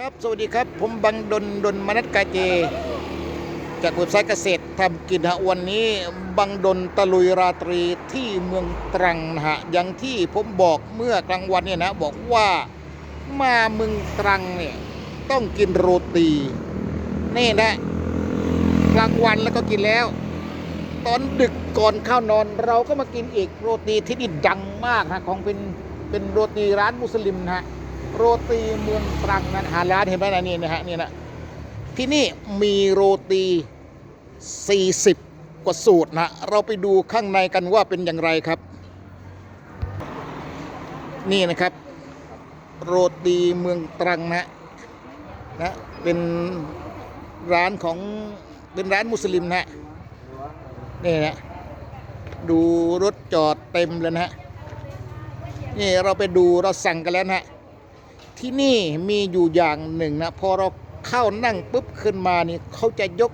ครับ สวัสดีครับ ผมบังดนดนมนัสกาเจ จากเว็บไซต์เกษตรทำกินฮะวันนี้บังดนตะลุยราตรีที่เมืองตรังนะฮะอย่างที่ผมบอกเมื่อกลางวันเนี่ยนะ บอกว่ามาเมืองตรังเนี่ยต้องกินโรตี นี่นะกลางวันแล้วก็กินแล้ว ตอนดึกก่อนเข้านอนเราก็มากินอีกโรตีที่นี่ดังมากนะของเป็นเป็นโรตีร้านมุสลิมนะฮะ โรตีเมืองตรังนะหาร้านเห็นไหมนะนี่นะฮะนี่นะที่นี่มีโรตี 40 กว่าสูตรนะเราไปดูข้างในกันว่าเป็นอย่างไรครับ นี่นะครับ โรตีเมืองตรังนะนะเป็นร้านของเป็นร้านมุสลิมนะนี่นะดูรถจอดเต็มเลยนะฮะนี่เราไปดูเราสั่งกันแล้วนะฮะ ที่นี่มีอยู่อย่างหนึ่งนะพอเราเข้านั่งปุ๊บขึ้นมานี่เขาจะยก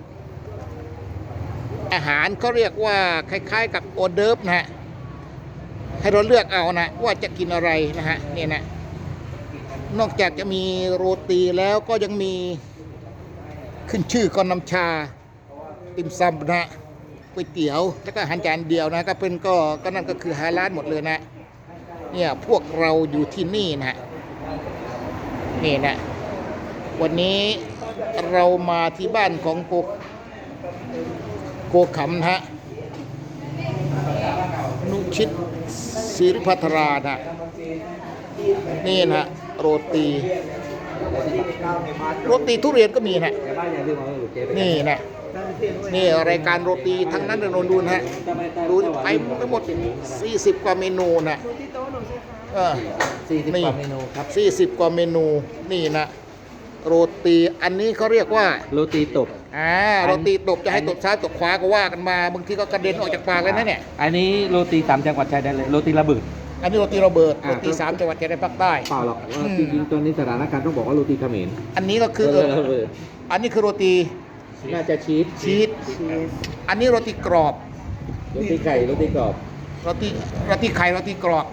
อาหารเขาเรียกว่าคล้าย ๆ กับโอเดิร์ฟนะฮะให้เราเลือกเอานะว่าจะกินอะไรนะฮะเนี่ยนะนอกจากจะมีโรตีแล้วก็ยังมีขึ้นชื่อก็น้ำชาติมซำนะฮะก๋วยเตี๋ยวแล้วก็อาหารจานเดียวนะก็เป็นก็ก็นั่นก็คือฮาลาลหมดเลยนะเนี่ยพวกเราอยู่ที่นี่นะ นี่นะ วันนี้เรามาที่บ้านของโกโกขำนะฮะนุชิตศิริพัทรานะนี่นะโรตีโรตีทุเรียนก็มีนะนี่นะนี่รายการโรตีทั้งนั้นเลยนนดูนะฮะดูไปทั้งหมด 40 กว่าเมนูนะ เออ สี่สิบนี่ กว่าเมนูครับ40 กว่าเมนูนี่นะโรตีอันนี้เขาเรียกว่าโรตีตบ อ่าโรตีตบจะให้ตบซ้ายตบขวาก็ว่ากันมาบางทีก็กระเด็นออกจากปากเลยนะเนี่ยอันนี้โรตีสามจังหวัดชายแดนเลยโรตีระเบิด อันนี้โรตีโรเบิร์ตอ่า โรตีสามจังหวัดชายแดนภาคใต้ เปล่าหรอกอืม จริงๆตอนนี้สถานการณ์ต้องบอกว่าโรตีเขมรอันนี้ก็คือเออระเบิดอันนี้คือโรตีน่าจะชีสชีสอันนี้โรตีกรอบ โรตีไก่โรตีกรอบ โรตีโรตีไข่โรตีกรอบ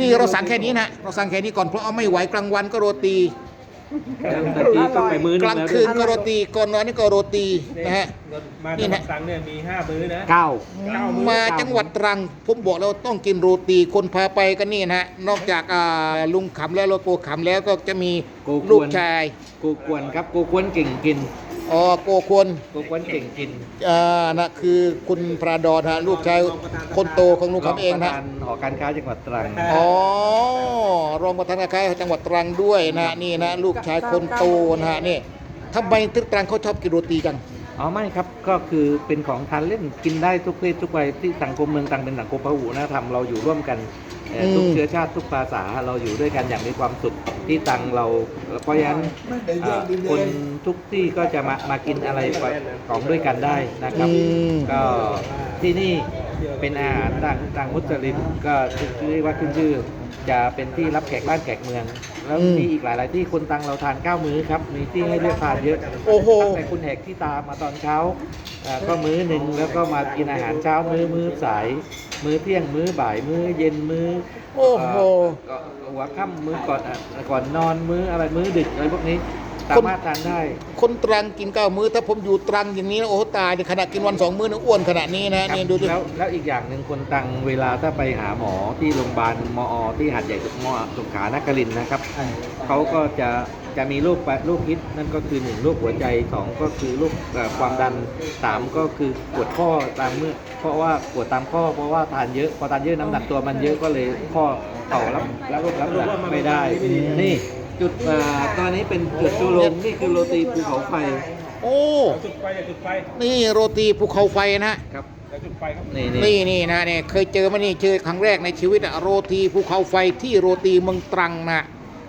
นี่เราสั่งแค่นี้นะเราสั่งแค่นี้ก่อนเพราะเอาไม่ไหวกลางวันก็โรตีแล้วตะกี้ต้องไปมื้อกนึงลางแล้วคืนก็โรตีก่อนนอนนี่ก็โรตีนะฮะ มานี่จังหนะวัดตรังเนี่ยมีห้ามื้อนะ เก้าเก้ามื้อมาจังหวัดตรังผมบอกแล้วต้องกินโรตีคนพาไปก็นี่นะฮะนอกจากอ่าลุงขำแล้วโลโกขำแล้วก็จะมีโกกวน ลูกชาย กูกวนครับกูกวนเก่งกิน อ๋อโกควรกูกวนเก่งกินอ่านะคือคุณพระดอนฮะลูกชายคนโตของลุงขำเองรนะประธานหอการค้าจังหวัดตรังอ๋อรองประธานการจังหวัดตรังด้วยนะนี่นะลูกชายคนโตนะฮะนี่ทำไมที่ตรังเขาชอบกินโรตีกันอ๋อไม่ครับก็คือเป็นของทานเล่นกินได้ทุกเพศทุกวัยที่สังคมเมืองตรังเป็นสังคมพหุวัฒนธรรมเราอยู่ร่วมกันเอ่ออม ทุกเชื้อชาติทุกภาษาเราอยู่ด้วยกันอย่างมีความสุขที่ตรังเราเพราะฉะนั้นเอ่อคนทุกที่ก็จะมามากินอะไรของด้วยกันได้นะครับอืมก็ที่นี่เป็นอาหารทางทางมุสลิมก็เรียกว่าขึ้นชื่อ จะเป็นที่รับแขกบ้านแขกเมือง แล้วอืม มีอีกหลาย ๆ ที่คนตังเราทานเก้ามื้อครับ มีที่ให้เลือกทานเยอะ โอ้โห ตั้งแต่คุณแหกที่ตามมาตอนเช้าเอ่อก็มื้อหนึ่งแล้วก็มากินอาหารเช้ามื้อมื้อสาย มื้อเที่ยงมื้อบ่ายมื้อเย็นมื้อโอ้โห เอ่อก็หัวค่ำมื้อก่อนอะก่อนนอนมื้ออะไรมื้อดึกอะไรพวกนี้ สามารถทานได้ คนตรังกินเก้ามื้อ ถ้าผมอยู่ตรังอย่างนี้นะโอ้โหตายในขนาดกินวันสองมื้อนี่อ้วนขนาดนี้นะนี่ดูดิแล้วแล้วอีกอย่างหนึ่งคนตังเวลาถ้าไปหาหมอที่โรงพยาบาลมอ ที่หัดใหญ่มอสงขลานครินทร์นะครับเขาก็จะจะมีโรคปะโรคฮิตนั่นก็คือหนึ่งโรคหัวใจสองก็คือโรคเอ่อความดันสามก็คือปวดข้อตามเมื่อเพราะว่าปวดตามข้อเพราะว่าทานเยอะพอทานเยอะน้ำหนักตัวมันเยอะก็เลยข้อต่อรับแล้วก็รับหนักไม่ได้นี่ จุดอ่าตอนนี้เป็นจุดจูลงนี่คือโรตีภูเขาไฟโอ้จุดไฟอย่าจุดไฟนี่โรตีภูเขาไฟนะครับอย่าจุดไฟครับนี่นี่นี่นะเนี่ยเคยเจอมานี่เจอครั้งแรกในชีวิตอะโรตีภูเขาไฟที่โรตีเมืองตรังนะ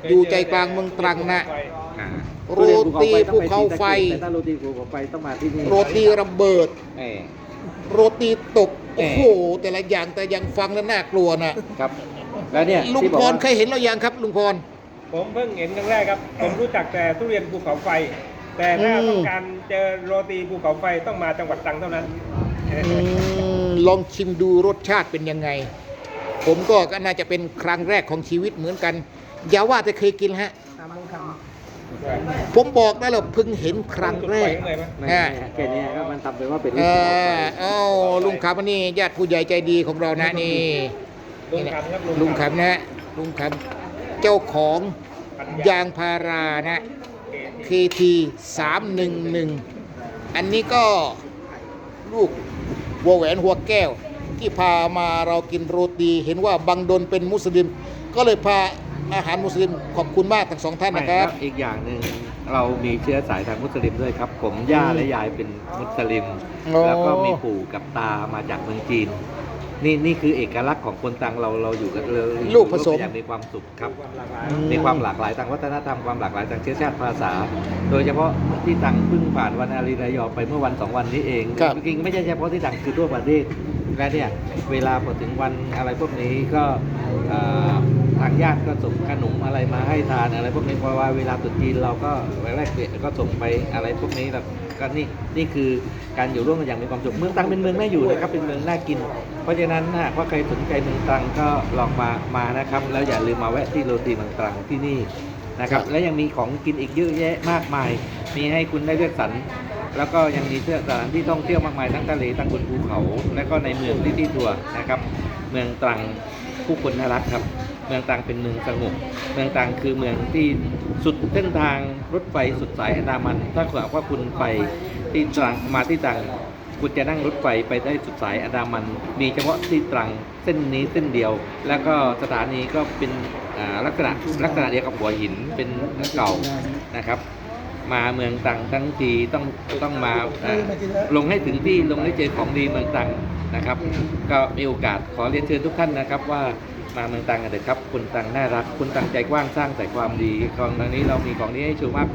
อยู่ใจกลางเมืองตรังนะ อ่าโรตีภูเขาไฟ แต่ถ้าโรตีภูเขาไฟต้องมาที่นี่โรตีระเบิด เอ่อ โรตีตกเอ่โอ้อ โหแต่ละอย่างแต่ยังฟังแล้วน่ากลัวนะครับ แล้วเนี่ยลุงที่บพอกรว่าเคยเห็นเรายังครับลุงพร ผมเพิ่งเห็นครั้งแรกครับ ผมรู้จักแต่ทุเรียนภูเขาไฟ แต่ถ้าอืมต้องการเจอโรตีภูเขาไฟต้องมาจังหวัดตรังเท่านั้น อืมลองชิมดูรสชาติเป็นยังไง ผมก็ก็น่าจะเป็นครั้งแรกของชีวิตเหมือนกัน อย่าว่าแต่เคยกินฮะ ตามลงคผมบอกได้เลยเพิ่งเห็นครั้งแรกจุดไฟข้างในไหมไม่ไม่แค่เนี้ยก็มันทำเป็นว่าเป็นเอรูปภูเขาไฟอเอ้าลุงขับอันนี้ญาติผู้ใหญ่ใจดีของเรานะนี่ลุงคำครับลุงขับนะลุงขับ เจ้าของยางพารานะ KT 311 อันนี้ก็ลูกวัวแหวนหัวแก้ว ที่พามาเรากินโรตีเห็นว่าบังดนเป็นมุสลิม ก็เลยพาอาหารมุสลิมขอบคุณมากทั้งสองท่านไม่นะครับแล้วอีกอย่างหนึ่งเรามีเชื้อสายทางมุสลิมด้วยครับ ผมย่าและยายเป็นมุสลิม โอ้ แล้วก็มีปู่กับตามาจากเมืองจีน นี่นี่คือเอกลักษณ์ของคนตังเราเราอยู่กันเลยลูกผสม อย่างมีความสุขครับความหลากหลายมีความหลากหลายทางวัฒนธรรมความหลากหลายทางเชื้อชาติภาษา โดยเฉพาะที่ตังเพิ่งผ่านวันอารีรายอไปเมื่อวันสองวันนี้เองครับ จริงๆไม่ใช่เฉพาะที่ตังคือทั่วประเทศและเนี่ยเวลาพอถึงวันอะไรพวกนี้ก็เอ่อ ทางญาติก็ส่งขนมอะไรมาให้ทานอะไร พวกนี้เพราะว่าเวลาตรุษจีนเราก็แรกเปลี่ยนก็ส่งไปอะไรพวกนี้แบบก็นี่นี่คือการอยู่ร่วมกันอย่างมีความสุขเมืองตรังเป็นเมืองน่าอยู่นะครับเป็นเมืองน่ากิน เพราะฉะนั้นถ้าหากว่าใครสนใจเมืองตรังก็ลองมามานะครับ แล้วอย่าลืมมาแวะที่โรตีเมืองตรังที่นี่นะครับและยังมีของกินอีกเยอะแยะมากมาย มีให้คุณได้เลือกสรรแล้วก็ยังมีเสื้อสถานที่ท่องเที่ยวมากมายทั้งทะเลทั้งบนภูเขา และก็ในเมืองที่ที่ทัวร์นะครับ เมืองตรังผู้คนน่ารักครับ เมืองตรังเป็นเมืองสงบ เมืองตรังคือเมืองที่สุดเส้นทางรถไฟสุดสายอันดามัน ถ้าหากว่าคุณไปที่ตรังมาที่ตรังคุณจะนั่งรถไฟไปได้สุดสายอันดามัน มีเฉพาะที่ตรังเส้นนี้เส้นเดียว แล้วก็สถานีก็เป็นลักษณะลักษณะเดียวกับหัวหินเป็นเก่านะครับ มาเมืองตังทั้งทีต้องต้องมาลงให้ถึงที่ลงให้เจอของดีเมืองตังนะครับ ก็มีโอกาสขอเรียนเชิญทุกท่านนะครับว่า มาเมืองตรังกันเถอะครับคุณตรังน่ารัก คุณตรังใจกว้างสร้างแต่ความดีของทางนี้เรามีของนี้ให้ชมมาก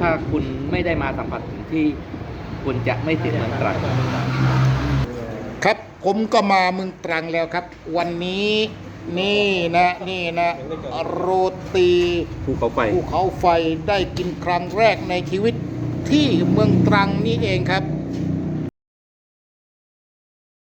ถ้าคุณไม่ได้มาสัมผัสถึงที่คุณจะไม่ถึงเมืองตรังครับผมก็มาเมืองตรังแล้วครับ วันนี้นี่นะนี่นะโรตีภูเขาไฟภูเขาไฟได้กินครั้งแรกในชีวิตที่เมืองตรังนี่เองครับ